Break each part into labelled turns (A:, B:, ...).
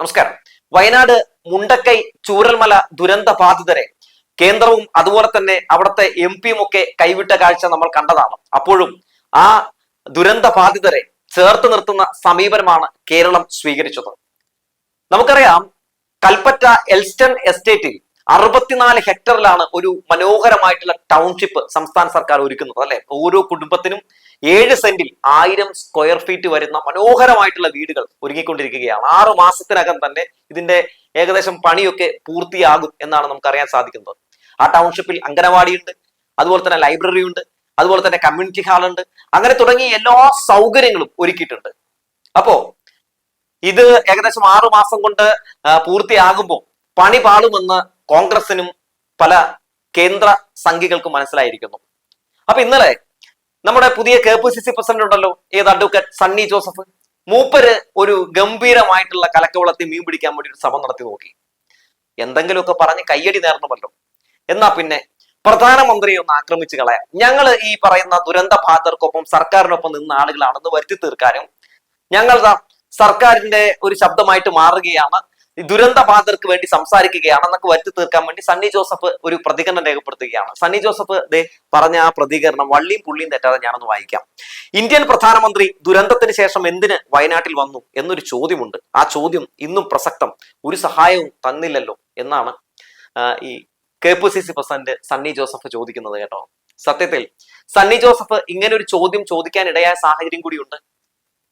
A: നമസ്കാരം. വയനാട് മുണ്ടക്കൈ ചൂരൽമല ദുരന്ത ബാധിതരെ കേന്ദ്രവും അതുപോലെ തന്നെ അവിടുത്തെ എം പിയും ഒക്കെ കൈവിട്ട കാഴ്ച നമ്മൾ കണ്ടതാണ്. അപ്പോഴും ആ ദുരന്ത ബാധിതരെ ചേർത്ത് നിർത്തുന്ന സമീപനമാണ് കേരളം സ്വീകരിച്ചത്. നമുക്കറിയാം കൽപ്പറ്റ എൽസ്റ്റൺ എസ്റ്റേറ്റിൽ അറുപത്തിനാല് ഹെക്ടറിലാണ് ഒരു മനോഹരമായിട്ടുള്ള ടൗൺഷിപ്പ് സംസ്ഥാന സർക്കാർ ഒരുക്കുന്നത് അല്ലെ? ഓരോ കുടുംബത്തിനും ഏഴ് സെന്റിൽ ആയിരം സ്ക്വയർ ഫീറ്റ് വരുന്ന മനോഹരമായിട്ടുള്ള വീടുകൾ ഒരുങ്ങിക്കൊണ്ടിരിക്കുകയാണ്. ആറു മാസത്തിനകം തന്നെ ഇതിന്റെ ഏകദേശം പണിയൊക്കെ പൂർത്തിയാകും എന്നാണ് നമുക്ക് അറിയാൻ സാധിക്കുന്നത്. ആ ടൗൺഷിപ്പിൽ അംഗനവാടിയുണ്ട് അതുപോലെ തന്നെ ലൈബ്രറി ഉണ്ട് അതുപോലെ തന്നെ കമ്മ്യൂണിറ്റി ഹാൾ ഉണ്ട്. അങ്ങനെ തുടങ്ങി എല്ലാ സൗകര്യങ്ങളും ഒരുക്കിയിട്ടുണ്ട്. അപ്പോ ഇത് ഏകദേശം ആറു മാസം കൊണ്ട് പൂർത്തിയാകുമ്പോൾ പണി പാളുമെന്ന് കോൺഗ്രസിനും പല കേന്ദ്ര സംഘികൾക്കും മനസ്സിലായിരിക്കുന്നു. അപ്പൊ ഇന്നലെ നമ്മുടെ പുതിയ K P C C president ഉണ്ടല്ലോ ഏത് അഡ്വക്കേറ്റ് സണ്ണി ജോസഫ്. മൂപ്പര് ഒരു ഗംഭീരമായിട്ടുള്ള കലക്കവളത്തിൽ മീൻ പിടിക്കാൻ വേണ്ടി ഒരു ശ്രമം നടത്തി നോക്കി. എന്തെങ്കിലുമൊക്കെ പറഞ്ഞ് കയ്യടി നേർന്നുമല്ലോ എന്നാ പിന്നെ പ്രധാനമന്ത്രിയെ ഒന്ന് ആക്രമിച്ചു കളയാം. ഞങ്ങൾ ഈ പറയുന്ന ദുരന്ത ബാധർക്കൊപ്പം സർക്കാരിനൊപ്പം നിന്ന ആളുകളാണെന്ന് വരുത്തി തീർക്കാനും ഞങ്ങൾ സർക്കാരിന്റെ ഒരു ശബ്ദമായിട്ട് മാറുകയാണ്. ദുരന്ത ബാധർക്ക് വേണ്ടി സംസാരിക്കുകയാണെന്നൊക്കെ വരുത്തി തീർക്കാൻ വേണ്ടി സണ്ണി ജോസഫ് ഒരു പ്രതികരണം രേഖപ്പെടുത്തുകയാണ്. സണ്ണി ജോസഫ് ദേ പറഞ്ഞ ആ പ്രതികരണം വള്ളിയും പുള്ളിയും തെറ്റാതെ ഞാനൊന്ന് വായിക്കാം. ഇന്ത്യൻ പ്രധാനമന്ത്രി ദുരന്തത്തിന് ശേഷം എന്തിന് വയനാട്ടിൽ വന്നു എന്നൊരു ചോദ്യമുണ്ട്. ആ ചോദ്യം ഇന്നും പ്രസക്തം. ഒരു സഹായവും തന്നില്ലല്ലോ എന്നാണ് ഈ K P C C president Sunny Joseph ചോദിക്കുന്നത് കേട്ടോ. സത്യത്തിൽ സണ്ണി ജോസഫ് ഇങ്ങനെ ഒരു ചോദ്യം ചോദിക്കാൻ ഇടയായ സാഹചര്യം കൂടിയുണ്ട്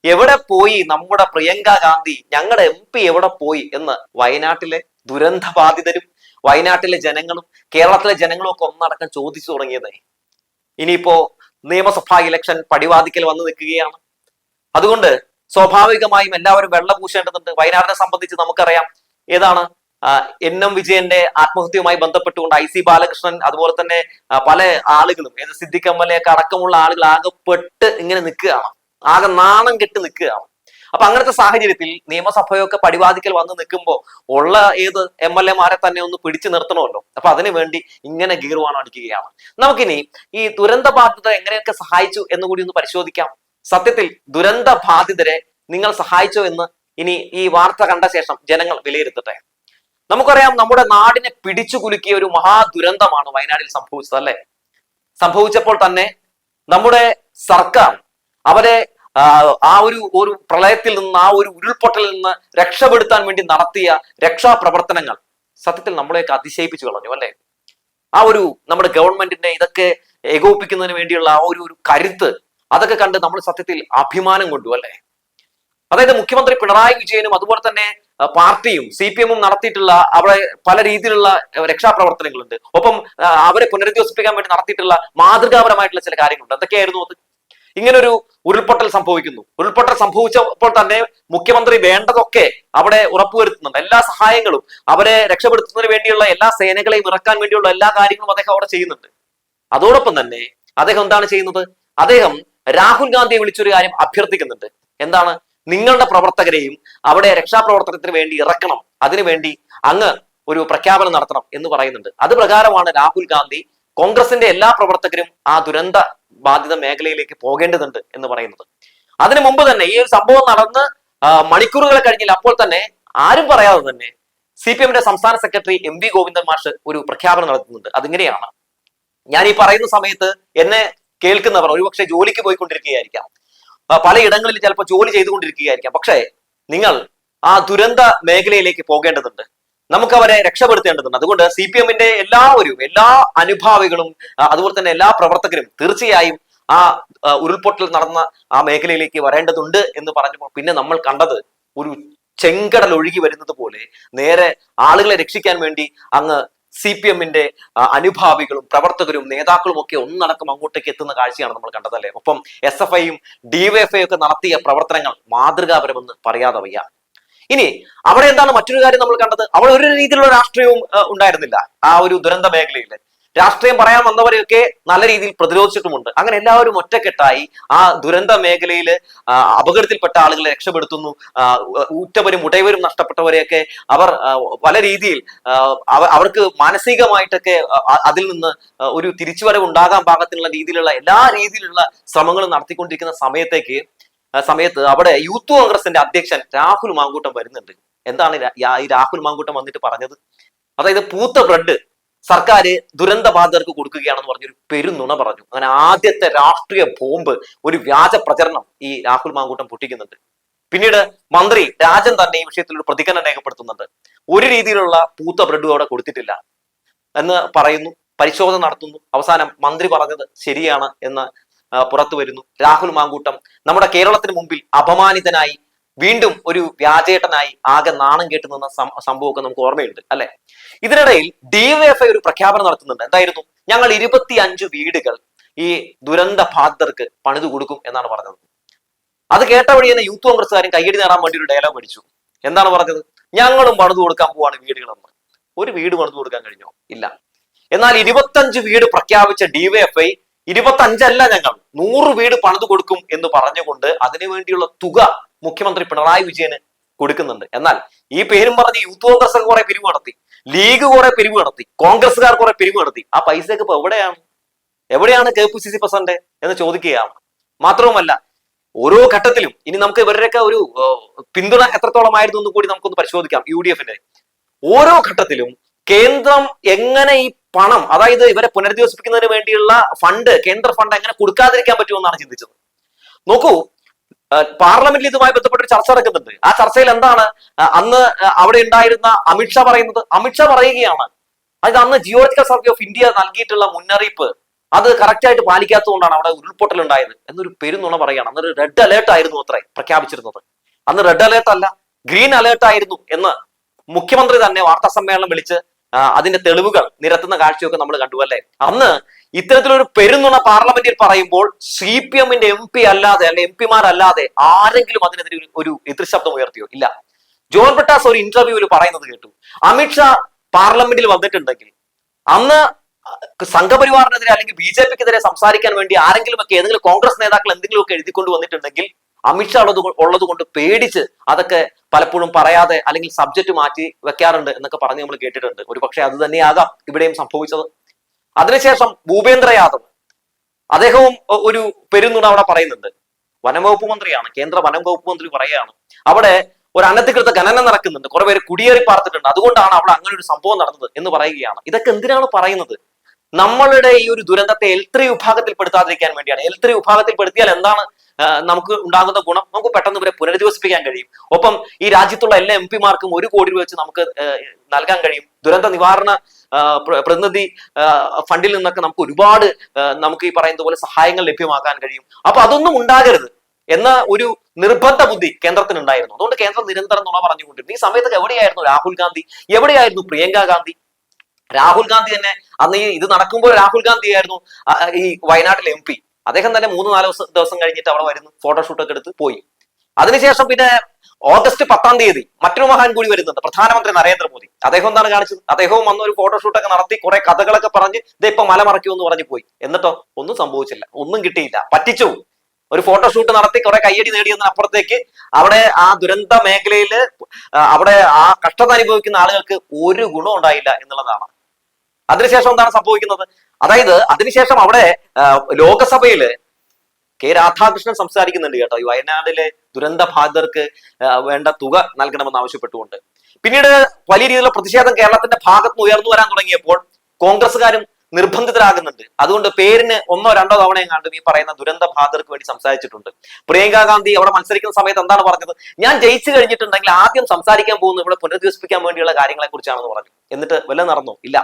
A: എവിടെ പോയി നമ്മുടെ പ്രിയങ്ക ഗാന്ധി? ഞങ്ങളുടെ എം പി എവിടെ പോയി എന്ന് വയനാട്ടിലെ ദുരന്തബാധിതരും വയനാട്ടിലെ ജനങ്ങളും കേരളത്തിലെ ജനങ്ങളും ഒക്കെ ഒന്നടക്കം ചോദിച്ചു തുടങ്ങിയത്. ഇനിയിപ്പോ നിയമസഭാ ഇലക്ഷൻ പടിവാദിക്കൽ വന്നു നിൽക്കുകയാണ്. അതുകൊണ്ട് സ്വാഭാവികമായും എല്ലാവരും വെള്ള പൂശേണ്ടതുണ്ട് വയനാടിനെ സംബന്ധിച്ച് നമുക്കറിയാം ഏതാണ് എൻ എം വിജയന്റെ ആത്മഹത്യയുമായി ബന്ധപ്പെട്ടുകൊണ്ട് ഐ സി ബാലകൃഷ്ണൻ അതുപോലെ തന്നെ പല ആളുകളും ഏത് സിദ്ദിഖ് അടക്കമുള്ള ആളുകൾ ആകെപ്പെട്ട് ഇങ്ങനെ നിൽക്കുകയാണ്. ആകെ നാണം കെട്ട് നിൽക്കുകയാണ് അപ്പൊ അങ്ങനത്തെ സാഹചര്യത്തിൽ നിയമസഭയൊക്കെ പടിവാദിക്കൽ വന്ന് നിൽക്കുമ്പോൾ ഉള്ള ഏത് എം എൽ എമാരെ തന്നെ ഒന്ന് പിടിച്ചു നിർത്തണമല്ലോ. അപ്പൊ അതിനു വേണ്ടി ഇങ്ങനെ ഗീർവാണം അടിക്കുകയാണ്. നമുക്കിനി ഈ ദുരന്ത ബാധിതരെ എങ്ങനെയൊക്കെ സഹായിച്ചു എന്ന് കൂടി ഒന്ന് പരിശോധിക്കാം. സത്യത്തിൽ ദുരന്ത ബാധിതരെ നിങ്ങൾ സഹായിച്ചോ എന്ന് ഇനി ഈ വാർത്ത കണ്ട ശേഷം ജനങ്ങൾ വിലയിരുത്തട്ടെ. നമുക്കറിയാം നമ്മുടെ നാടിനെ പിടിച്ചു കുലുക്കിയ ഒരു മഹാ ദുരന്തമാണ് വയനാടിൽ സംഭവിച്ചത് അല്ലെ? സംഭവിച്ചപ്പോൾ തന്നെ നമ്മുടെ സർക്കാർ അവരെ ആ, ഒരു ഒരു പ്രളയത്തിൽ നിന്ന് ആ ഒരു ഉരുൾപൊട്ടലിൽ നിന്ന് രക്ഷപ്പെടുത്താൻ വേണ്ടി നടത്തിയ രക്ഷാപ്രവർത്തനങ്ങൾ സത്യത്തിൽ നമ്മളെയൊക്കെ അതിശയിപ്പിച്ചു കളഞ്ഞു അല്ലെ? ആ ഒരു നമ്മുടെ ഗവൺമെന്റിന്റെ ഇതൊക്കെ ഏകോപിപ്പിക്കുന്നതിന് വേണ്ടിയുള്ള ആ ഒരു ഒരു കരുത്ത് അതൊക്കെ കണ്ട് നമ്മൾ സത്യത്തിൽ അഭിമാനം കൊണ്ടു അല്ലേ? അതായത് മുഖ്യമന്ത്രി പിണറായി വിജയനും അതുപോലെ തന്നെ പാർട്ടിയും സി പി എമ്മും നടത്തിയിട്ടുള്ള അവിടെ പല രീതിയിലുള്ള രക്ഷാപ്രവർത്തനങ്ങളുണ്ട്. ഒപ്പം അവരെ പുനരധിവസിപ്പിക്കാൻ വേണ്ടി നടത്തിയിട്ടുള്ള മാതൃകാപരമായിട്ടുള്ള ചില കാര്യങ്ങളുണ്ട്. എന്തൊക്കെയായിരുന്നു അത്? ഇങ്ങനൊരു ഉരുൾപൊട്ടൽ സംഭവിക്കുന്നു. ഉരുൾപൊട്ടൽ സംഭവിച്ചപ്പോൾ തന്നെ മുഖ്യമന്ത്രി വേണ്ടതൊക്കെ അവിടെ ഉറപ്പുവരുത്തുന്നുണ്ട്. എല്ലാ സഹായങ്ങളും അവരെ രക്ഷപ്പെടുത്തുന്നതിന് വേണ്ടിയുള്ള എല്ലാ സേനകളെയും ഇറക്കാൻ വേണ്ടിയുള്ള എല്ലാ കാര്യങ്ങളും അദ്ദേഹം അവിടെ ചെയ്യുന്നുണ്ട്. അതോടൊപ്പം തന്നെ അദ്ദേഹം എന്താണ് ചെയ്യുന്നത്? അദ്ദേഹം രാഹുൽ ഗാന്ധിയെ വിളിച്ചൊരു കാര്യം അഭ്യർത്ഥിക്കുന്നുണ്ട്. എന്താണ്? നിങ്ങളുടെ പ്രവർത്തകരെയും അവിടെ രക്ഷാപ്രവർത്തനത്തിന് വേണ്ടി ഇറക്കണം. അതിനുവേണ്ടി അങ്ങ് ഒരു പ്രഖ്യാപനം നടത്തണം എന്ന് പറയുന്നുണ്ട്. അത് പ്രകാരമാണ് രാഹുൽ ഗാന്ധി കോൺഗ്രസിന്റെ എല്ലാ പ്രവർത്തകരും ആ ദുരന്ത ബാധിത മേഖലയിലേക്ക് പോകേണ്ടതുണ്ട് എന്ന് പറയുന്നത്. അതിനു മുമ്പ് തന്നെ ഈ ഒരു സംഭവം നടന്ന് മണിക്കൂറുകൾ കഴിഞ്ഞില്ല. അപ്പോൾ തന്നെ ആരും പറയാതെ തന്നെ സി പി എമ്മിന്റെ സംസ്ഥാന സെക്രട്ടറി എം വി ഗോവിന്ദൻ മാഷ് ഒരു പ്രഖ്യാപനം നടത്തുന്നുണ്ട്. അതിങ്ങനെയാണ്. ഞാൻ ഈ പറയുന്ന സമയത്ത് എന്നെ കേൾക്കുന്നവർ ഒരുപക്ഷെ ജോലിക്ക് പോയിക്കൊണ്ടിരിക്കുകയായിരിക്കാം. പലയിടങ്ങളിൽ ചിലപ്പോൾ ജോലി ചെയ്തുകൊണ്ടിരിക്കുകയായിരിക്കാം. പക്ഷേ നിങ്ങൾ ആ ദുരന്ത മേഖലയിലേക്ക് പോകേണ്ടതുണ്ട്. നമുക്ക് അവരെ രക്ഷപ്പെടുത്തേണ്ടതുണ്ട്. അതുകൊണ്ട് സി പി എമ്മിന്റെ എല്ലാവരും എല്ലാ അനുഭാവികളും അതുപോലെ തന്നെ എല്ലാ പ്രവർത്തകരും തീർച്ചയായും ആ ഉരുൾപൊട്ടൽ നടന്ന ആ മേഖലയിലേക്ക് വരേണ്ടതുണ്ട് എന്ന് പറഞ്ഞപ്പോൾ പിന്നെ നമ്മൾ കണ്ടത് ഒരു ചെങ്കടൽ ഒഴുകി വരുന്നത് പോലെ നേരെ ആളുകളെ രക്ഷിക്കാൻ വേണ്ടി അങ്ങ് സി പി എമ്മിന്റെ അനുഭാവികളും പ്രവർത്തകരും നേതാക്കളും ഒക്കെ ഒന്നടക്കം അങ്ങോട്ടേക്ക് എത്തുന്ന കാഴ്ചയാണ് നമ്മൾ കണ്ടതല്ലേ? ഒപ്പം എസ് എഫ് ഐയും ഡിവൈഎഫ്ഐ ഒക്കെ നടത്തിയ പ്രവർത്തനങ്ങൾ മാതൃകാപരമെന്ന് പറയാതെ വയ്യ. ഇനി അവിടെ എന്താണ് മറ്റൊരു കാര്യം നമ്മൾ കണ്ടത്? അവിടെ ഒരു രീതിയിലുള്ള രാഷ്ട്രീയവും ഉണ്ടായിരുന്നില്ല. ആ ഒരു ദുരന്ത മേഖലയിൽ രാഷ്ട്രീയം പറയാൻ വന്നവരെയൊക്കെ നല്ല രീതിയിൽ പ്രതിരോധിച്ചിട്ടുമുണ്ട്. അങ്ങനെ എല്ലാവരും ഒറ്റക്കെട്ടായി ആ ദുരന്ത മേഖലയിൽ അപകടത്തിൽപ്പെട്ട ആളുകളെ രക്ഷപ്പെടുത്തുന്നു. ഉറ്റവരും ഉടയവരും നഷ്ടപ്പെട്ടവരെയൊക്കെ അവർ പല രീതിയിൽ അവർക്ക് മാനസികമായിട്ടൊക്കെ അതിൽ നിന്ന് ഒരു തിരിച്ചുവരവ് ഉണ്ടാകാൻ പാകത്തിനുള്ള രീതിയിലുള്ള എല്ലാ രീതിയിലുള്ള ശ്രമങ്ങളും നടത്തിക്കൊണ്ടിരിക്കുന്ന സമയത്തേക്ക് സമയത്ത് അവിടെ യൂത്ത് കോൺഗ്രസിന്റെ അധ്യക്ഷൻ രാഹുൽ മാങ്കൂട്ടം വരുന്നുണ്ട്. എന്താണ് ഈ രാഹുൽ മാങ്കൂട്ടം വന്നിട്ട് പറഞ്ഞത്? അതായത് പൂത്ത ബ്രെഡ് സർക്കാർ ദുരന്ത ബാധിതർക്ക് കൊടുക്കുകയാണെന്ന് പറഞ്ഞൊരു പെരുന്നുണ പറഞ്ഞു. അങ്ങനെ ആദ്യത്തെ രാഷ്ട്രീയ ബോംബ് ഒരു വ്യാജ പ്രചരണം ഈ രാഹുൽ മാങ്കൂട്ടം പൊട്ടിക്കുന്നുണ്ട്. പിന്നീട് മന്ത്രി രാജൻ തന്നെ ഈ വിഷയത്തിൽ ഒരു പ്രതികരണം രേഖപ്പെടുത്തുന്നുണ്ട്. ഒരു രീതിയിലുള്ള പൂത്ത ബ്രെഡും അവിടെ കൊടുത്തിട്ടില്ല എന്ന് പറയുന്നു. പരിശോധന നടത്തുന്നു. അവസാനം മന്ത്രി പറഞ്ഞത് ശരിയാണ് എന്ന് പുറത്തു വരുന്നു. രാഹുൽ മാങ്കൂട്ടം നമ്മുടെ കേരളത്തിന് മുമ്പിൽ അപമാനിതനായി വീണ്ടും ഒരു വ്യാജേട്ടനായി ആകെ നാണം കേട്ടു നിന്ന സംഭവമൊക്കെ നമുക്ക് ഓർമ്മയുണ്ട് അല്ലെ? ഇതിനിടയിൽ ഡിവൈഎഫ്ഐ ഒരു പ്രഖ്യാപനം നടത്തുന്നുണ്ട്. എന്തായിരുന്നു? ഞങ്ങൾ ഇരുപത്തി അഞ്ച് വീടുകൾ ഈ ദുരന്ത ബാധിതർക്ക് പണിതു കൊടുക്കും എന്നാണ് പറഞ്ഞത്. അത് കേട്ട വഴി തന്നെ യൂത്ത് കോൺഗ്രസ്സുകാരും കയ്യടി നേടാൻ വേണ്ടി ഒരു ഡയലോഗ് പഠിച്ചു എന്താണ് പറഞ്ഞത്? ഞങ്ങളും പണിതു കൊടുക്കാൻ പോവാണ് വീടുകളെന്ന്. ഒരു വീട് പണിതു കൊടുക്കാൻ കഴിഞ്ഞോ? ഇല്ല. എന്നാൽ ഇരുപത്തഞ്ച് വീട് പ്രഖ്യാപിച്ച ഡിവൈഎഫ്ഐ ഇരുപത്തഞ്ചല്ല ഞങ്ങൾ. നൂറ് വീട് പണിതു കൊടുക്കും എന്ന് പറഞ്ഞുകൊണ്ട് അതിനുവേണ്ടിയുള്ള തുക മുഖ്യമന്ത്രി പിണറായി വിജയന് കൊടുക്കുന്നുണ്ട്. എന്നാൽ ഈ പേരും പറഞ്ഞ് യൂത്ത് കോൺഗ്രസ് കുറെ പിരിവ് നടത്തി. ലീഗ് കുറെ പിരിവ് നടത്തി. കോൺഗ്രസ്സുകാർ കുറെ പിരിവ് നടത്തി. ആ പൈസയൊക്കെ ഇപ്പൊ എവിടെയാണ്? എവിടെയാണ് K P C C president എന്ന് ചോദിക്കുകയാണ്. മാത്രവുമല്ല ഓരോ ഘട്ടത്തിലും ഇനി നമുക്ക് ഇവരുടെയൊക്കെ ഒരു പിന്തുണ എത്രത്തോളമായിരുന്നു എന്ന് കൂടി നമുക്കൊന്ന് പരിശോധിക്കാം യു ഡി എഫിന്റെ. ഓരോ ഘട്ടത്തിലും കേന്ദ്രം എങ്ങനെ ഈ പണം അതായത് ഇവരെ പുനരധിവസിപ്പിക്കുന്നതിന് വേണ്ടിയുള്ള ഫണ്ട് കേന്ദ്ര ഫണ്ട് എങ്ങനെ കൊടുക്കാതിരിക്കാൻ പറ്റുമെന്നാണ് ചിന്തിച്ചത്. നോക്കൂ പാർലമെന്റിൽ ഇതുമായി ബന്ധപ്പെട്ട ഒരു ചർച്ച നടക്കുന്നുണ്ട്. ആ ചർച്ചയിൽ എന്താണ്? അന്ന് അവിടെ ഉണ്ടായിരുന്ന അമിത്ഷാ പറയുന്നത്. അമിത്ഷാ പറയുകയാണ് അതായത് അന്ന് ജിയോളജിക്കൽ സർവേ ഓഫ് ഇന്ത്യ നൽകിയിട്ടുള്ള മുന്നറിയിപ്പ് അത് കറക്റ്റ് ആയിട്ട് പാലിക്കാത്തതുകൊണ്ടാണ് അവിടെ ഉരുൾപൊട്ടൽ ഉണ്ടായത് എന്നൊരു പെരുന്നുണ പറയുകയാണ്. അന്നൊരു റെഡ് അലേർട്ട് ആയിരുന്നു അത്രേ പ്രഖ്യാപിച്ചിരുന്നത്. അന്ന് റെഡ് അലേർട്ട് അല്ല ഗ്രീൻ അലേർട്ട് ആയിരുന്നു എന്ന് മുഖ്യമന്ത്രി തന്നെ വാർത്താ സമ്മേളനം വിളിച്ച് അതിന്റെ തെളിവുകൾ നിരത്തുന്ന കാഴ്ചയൊക്കെ നമ്മൾ കണ്ടു അല്ലേ? അന്ന് ഇത്തരത്തിലൊരു പെരുന്നുണ പാർലമെന്റിൽ പറയുമ്പോൾ സി പി എമ്മിന്റെ എം പി അല്ലാതെ അല്ലെ എം പിമാരല്ലാതെ ആരെങ്കിലും അതിനെതിരെ ഒരു- എതിർശബ്ദം ഉയർത്തിയോ? ഇല്ല. ജോൺ ബട്ടാസ് ഒരു ഇന്റർവ്യൂവിൽ പറയുന്നത് കേട്ടു. അമിത്ഷാ പാർലമെന്റിൽ വന്നിട്ടുണ്ടെങ്കിൽ അന്ന് സംഘപരിവാറിനെതിരെ അല്ലെങ്കിൽ ബി ജെ പിക്കെതിരെ സംസാരിക്കാൻ വേണ്ടി ആരെങ്കിലും ഒക്കെ ഏതെങ്കിലും കോൺഗ്രസ് നേതാക്കൾ എന്തെങ്കിലുമൊക്കെ എഴുതിക്കൊണ്ട് വന്നിട്ടുണ്ടെങ്കിൽ അമിത്ഷാ ഉള്ളത് ഉള്ളത് കൊണ്ട് പേടിച്ച് അതൊക്കെ പലപ്പോഴും പറയാതെ അല്ലെങ്കിൽ സബ്ജക്ട് മാറ്റി വെക്കാറുണ്ട് എന്നൊക്കെ പറഞ്ഞ് നമ്മൾ കേട്ടിട്ടുണ്ട്. ഒരു പക്ഷേ അത് തന്നെയാകാം ഇവിടെയും സംഭവിച്ചത്. അതിനുശേഷം ഭൂപേന്ദ്ര യാദവ് അദ്ദേഹവും ഒരു പെരുന്നുണ അവിടെ പറയുന്നുണ്ട്. വനംവകുപ്പ് മന്ത്രിയാണ് കേന്ദ്ര വനംവകുപ്പ് മന്ത്രി പറയുകയാണ്. അവിടെ ഒരു അനധികൃത ഖനനം നടക്കുന്നുണ്ട്. കുറെ പേര് കുടിയേറി പാർത്തിട്ടുണ്ട്. അതുകൊണ്ടാണ് അവിടെ അങ്ങനെ ഒരു സംഭവം നടന്നത് എന്ന് പറയുകയാണ്. ഇതൊക്കെ എന്തിനാണ് പറയുന്നത്? നമ്മളുടെ ഈ ഒരു ദുരന്തത്തെ എൽ ത്രീ വിഭാഗത്തിൽ പെടുത്താതിരിക്കാൻ വേണ്ടിയാണ്. എൽ ത്രീ വിഭാഗത്തിൽ പെടുത്തിയാൽ എന്താണ് നമുക്ക് ഉണ്ടാകുന്ന ഗുണം നമുക്ക് പെട്ടെന്ന് ഇവരെ പുനരധിവസിപ്പിക്കാൻ കഴിയും. ഒപ്പം ഈ രാജ്യത്തുള്ള എല്ലാ എം പിമാർക്കും ഒരു കോടി രൂപ വെച്ച് നമുക്ക് നൽകാൻ കഴിയും. ദുരന്ത നിവാരണ പ്രതിനിധി ഫണ്ടിൽ നിന്നൊക്കെ നമുക്ക് ഒരുപാട് നമുക്ക് ഈ പറയുന്ന പോലെ സഹായങ്ങൾ ലഭ്യമാക്കാൻ കഴിയും. അപ്പൊ അതൊന്നും ഉണ്ടാകരുത് എന്ന ഒരു നിർബന്ധ ബുദ്ധി കേന്ദ്രത്തിന് ഉണ്ടായിരുന്നു അതുകൊണ്ട് കേന്ദ്രം നിരന്തരം നുണ പറഞ്ഞുകൊണ്ടിരുന്നു. ഈ സമയത്തൊക്കെ എവിടെയായിരുന്നു രാഹുൽ ഗാന്ധി? എവിടെയായിരുന്നു പ്രിയങ്ക ഗാന്ധി? രാഹുൽ ഗാന്ധി തന്നെ അന്ന് ഈ ഇത് നടക്കുമ്പോൾ രാഹുൽ ഗാന്ധി ആയിരുന്നു ഈ വയനാട്ടിലെ എം പി. അദ്ദേഹം തന്നെ മൂന്ന് നാല് ദിവസം കഴിഞ്ഞിട്ട് അവിടെ വരുന്നു ഫോട്ടോഷൂട്ടൊക്കെ എടുത്ത് പോയി. അതിനുശേഷം പിന്നെ ഓഗസ്റ്റ് പത്താം തീയതി മറ്റൊരു മഹാൻ കൂടി വരുന്നുണ്ട് പ്രധാനമന്ത്രി നരേന്ദ്രമോദി. അദ്ദേഹം എന്താണ് കാണിച്ചത്? അദ്ദേഹവും വന്ന ഒരു ഫോട്ടോഷൂട്ടൊക്കെ നടത്തി കുറെ കഥകളൊക്കെ പറഞ്ഞ് ഇതേ ഇപ്പൊ മല മറക്കൂ എന്ന് പറഞ്ഞു പോയി. എന്നിട്ടോ ഒന്നും സംഭവിച്ചില്ല ഒന്നും കിട്ടിയില്ല. പറ്റിച്ചു. ഒരു ഫോട്ടോഷൂട്ട് നടത്തി കുറെ കയ്യടി നേടിയെന്ന അപ്പുറത്തേക്ക് അവിടെ ആ ദുരന്ത മേഖലയിൽ അവിടെ ആ കഷ്ടത അനുഭവിക്കുന്ന ആളുകൾക്ക് ഒരു ഗുണം ഉണ്ടായില്ല എന്നുള്ളതാണ്. അതിനുശേഷം എന്താണ് സംഭവിക്കുന്നത്? അതായത് അതിനുശേഷം അവിടെ ലോകസഭയിൽ കെ രാധാകൃഷ്ണൻ സംസാരിക്കുന്നുണ്ട് കേട്ടോ. ഈ വയനാടിലെ ദുരന്ത ബാധിതർക്ക് വേണ്ട തുക നൽകണമെന്ന് ആവശ്യപ്പെട്ടുകൊണ്ട്. പിന്നീട് വലിയ രീതിയിലുള്ള പ്രതിഷേധം കേരളത്തിന്റെ ഭാഗത്ത് ഉയർന്നു വരാൻ തുടങ്ങിയപ്പോൾ കോൺഗ്രസ്സുകാരും നിർബന്ധിതരാകുന്നുണ്ട്. അതുകൊണ്ട് പേരിന് ഒന്നോ രണ്ടോ തവണ എങ്ങാണ്ടും ഈ പറയുന്ന ദുരന്ത ബാധിതർക്ക് വേണ്ടി സംസാരിച്ചിട്ടുണ്ട്. പ്രിയങ്ക ഗാന്ധി അവിടെ മത്സരിക്കുന്ന സമയത്ത് എന്താണ് പറഞ്ഞത്? ഞാൻ ജയിച്ചു കഴിഞ്ഞിട്ടുണ്ടെങ്കിൽ ആദ്യം സംസാരിക്കാൻ പോകുന്നത് ഇവിടെ പുനരധിവസിപ്പിക്കാൻ വേണ്ടിയുള്ള കാര്യങ്ങളെ കുറിച്ചാണെന്ന് പറഞ്ഞു. എന്നിട്ട് വല്ല നടന്നു? ഇല്ല.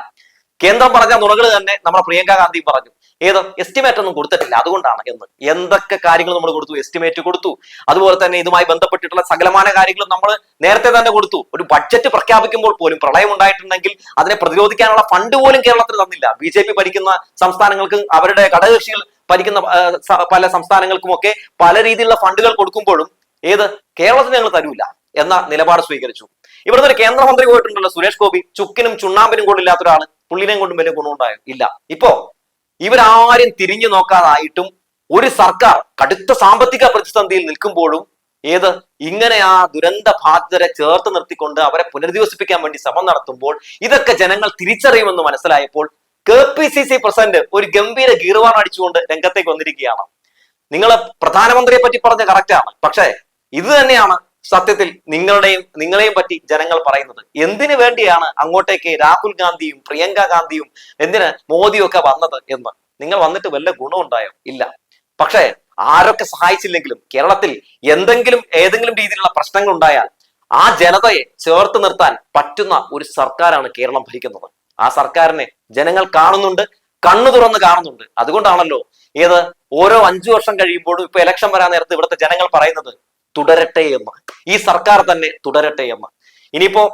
A: കേന്ദ്രം പറഞ്ഞ നുണകൾ തന്നെ നമ്മുടെ പ്രിയങ്ക ഗാന്ധി പറഞ്ഞു. ഏത്? എസ്റ്റിമേറ്റ് ഒന്നും കൊടുത്തിട്ടില്ല. അതുകൊണ്ടാണ് എന്ന്. എന്തൊക്കെ കാര്യങ്ങൾ നമ്മൾ കൊടുത്തു? എസ്റ്റിമേറ്റ് കൊടുത്തു. അതുപോലെ തന്നെ ഇതുമായി ബന്ധപ്പെട്ടിട്ടുള്ള സകലമാന കാര്യങ്ങളും നമ്മൾ നേരത്തെ തന്നെ കൊടുത്തു. ഒരു ബഡ്ജറ്റ് പ്രഖ്യാപിക്കുമ്പോൾ പോലും പ്രളയം ഉണ്ടായിട്ടുണ്ടെങ്കിൽ അതിനെ പ്രതിരോധിക്കാനുള്ള ഫണ്ട് പോലും കേരളത്തിൽ തന്നില്ല. ബി ജെ പി ഭരിക്കുന്ന സംസ്ഥാനങ്ങൾക്ക് അവരുടെ ഘടകകക്ഷികൾ ഭരിക്കുന്ന പല സംസ്ഥാനങ്ങൾക്കുമൊക്കെ പല രീതിയിലുള്ള ഫണ്ടുകൾ കൊടുക്കുമ്പോഴും ഏത്? കേരളത്തിന് ഞങ്ങൾ തരൂല എന്ന നിലപാട് സ്വീകരിച്ചു. ഇവിടുന്ന് ഒരു കേന്ദ്രമന്ത്രി പോയിട്ടുണ്ടല്ലോ സുരേഷ് ഗോപി. ചുക്കിനും ചുണ്ണാമ്പിനും കൂടില്ലാത്ത ഒരാൾ. പുള്ളിനെയും കൊണ്ടും വലിയ ഗുണമുണ്ടായോ? ഇല്ല. ഇപ്പോ ഇവരാരും തിരിഞ്ഞു നോക്കാതായിട്ടും ഒരു സർക്കാർ കടുത്ത സാമ്പത്തിക പ്രതിസന്ധിയിൽ നിൽക്കുമ്പോഴും ഏത് ഇങ്ങനെ ആ ദുരന്ത ബാധിതരെ ചേർത്ത് നിർത്തിക്കൊണ്ട് അവരെ പുനരധിവസിപ്പിക്കാൻ വേണ്ടി ശ്രമം നടത്തുമ്പോൾ ഇതൊക്കെ ജനങ്ങൾ തിരിച്ചറിയുമെന്ന് മനസ്സിലായപ്പോൾ K P C C president ഒരു ഗംഭീര ഗീർവാണ് അടിച്ചുകൊണ്ട് രംഗത്തേക്ക് വന്നിരിക്കുകയാണ്. നിങ്ങൾ പ്രധാനമന്ത്രിയെ പറ്റി പറഞ്ഞ കറക്റ്റാണ് പക്ഷേ ഇത് തന്നെയാണ് സത്യത്തിൽ നിങ്ങളുടെയും നിങ്ങളെയും പറ്റി ജനങ്ങൾ പറയുന്നത്. എന്തിനു വേണ്ടിയാണ് അങ്ങോട്ടേക്ക് രാഹുൽ ഗാന്ധിയും പ്രിയങ്ക ഗാന്ധിയും എന്തിന് മോദിയൊക്കെ വന്നത് എന്ന്? നിങ്ങൾ വന്നിട്ട് വല്ല ഗുണമുണ്ടായോ? ഇല്ല. പക്ഷേ ആരൊക്കെ സഹായിച്ചില്ലെങ്കിലും കേരളത്തിൽ എന്തെങ്കിലും ഏതെങ്കിലും രീതിയിലുള്ള പ്രശ്നങ്ങൾ ഉണ്ടായാൽ ആ ജനതയെ ചേർത്ത് നിർത്താൻ പറ്റുന്ന ഒരു സർക്കാരാണ് കേരളം ഭരിക്കുന്നത്. ആ സർക്കാരിനെ ജനങ്ങൾ കാണുന്നുണ്ട് കണ്ണു തുറന്ന് കാണുന്നുണ്ട്. അതുകൊണ്ടാണല്ലോ ഏത് ഓരോ അഞ്ചു വർഷം കഴിയുമ്പോഴും ഇപ്പൊ ഇലക്ഷൻ വരാൻ നേരത്ത് ഇവിടുത്തെ ജനങ്ങൾ പറയുന്നത് തുടരട്ടെ എന്ന്. ഈ സർക്കാർ തന്നെ തുടരട്ടെ എന്ന്. ഇനിയിപ്പോ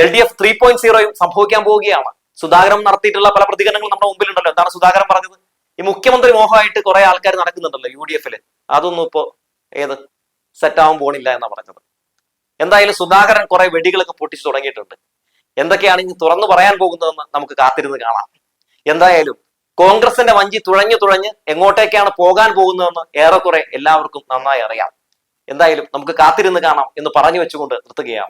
A: L D F three point സീറോയും സംഭവിക്കാൻ പോവുകയാണ്. സുധാകരൻ നടത്തിയിട്ടുള്ള പല പ്രതികരണങ്ങളും നമ്മുടെ മുമ്പിലുണ്ടല്ലോ. എന്താണ് സുധാകരൻ പറഞ്ഞത്? ഈ മുഖ്യമന്ത്രി മോഹമായിട്ട് കുറെ ആൾക്കാർ നടക്കുന്നുണ്ടല്ലോ യു ഡി എഫിൽ. അതൊന്നും ഇപ്പോ ഏത് സെറ്റ് ആവാൻ പോണില്ല എന്നാ പറഞ്ഞത്. എന്തായാലും സുധാകരൻ കുറെ വെടികളൊക്കെ പൊട്ടിച്ചു തുടങ്ങിയിട്ടുണ്ട്. എന്തൊക്കെയാണ് ഇനി തുറന്നു പറയാൻ പോകുന്നതെന്ന് നമുക്ക് കാത്തിരുന്ന് കാണാം. എന്തായാലും കോൺഗ്രസിന്റെ വഞ്ചി തുഴഞ്ഞു തുഴഞ്ഞ് എങ്ങോട്ടേക്കാണ് പോകാൻ പോകുന്നതെന്ന് ഏറെക്കുറെ എല്ലാവർക്കും നന്നായി അറിയാം. എന്തായാലും നമുക്ക് കാത്തിരുന്ന് കാണാം എന്ന് പറഞ്ഞു വെച്ചുകൊണ്ട് നിർത്തുകയാണ്.